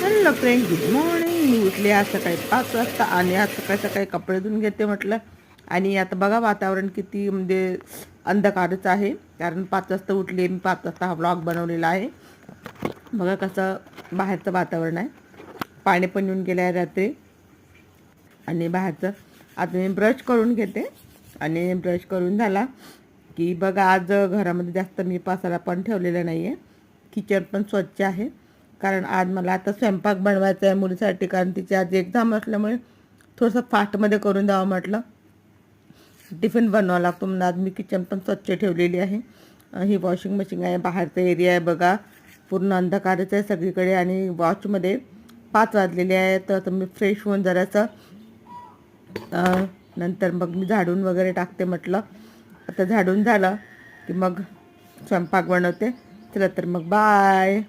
Hello friend good morning मी उठले आज सकाळी पाच वाजता आणि आज सकाळी सकाळी कपडे धुवून घेते म्हटलं. आणि आता बघा वातावरण किती म्हणजे अंधकारच आहे. कारण पाच वाजता उठले मी पाच वाजता हा ब्लॉग बनवलेला आहे. बघा कसं बाहेरचं वातावरण आहे. पाणी पण येऊन गेलं आहे रात्री. आणि बाहेरचं आता मी ब्रश करून घेते. आणि ब्रश करून झाला की बघा आज घरामध्ये जास्त मी पसारा पण ठेवलेला नाही आहे किचन पण स्वच्छ आहे. कारण आज मला आता स्वयंपाक बनवायचा आहे मुलीसाठी कारण तिची आज एक्झाम असल्यामुळे थोडंसं फास्टमध्ये करून द्यावं म्हटलं. टिफिन बनवावा लागतो म्हणून आज मी किचन पण स्वच्छ ठेवलेली आहे. ही वॉशिंग मशीन आहे बाहेरचा एरिया आहे बघा. पूर्ण अंधकारच आहे सगळीकडे आणि वॉचमध्ये पाच वाजलेले आहे तर आता मी फ्रेश होऊन जरासं नंतर मग मी झाडून वगैरे टाकते म्हटलं. आता झाडून झालं की मग स्वयंपाक बनवते. चला तर मग बाय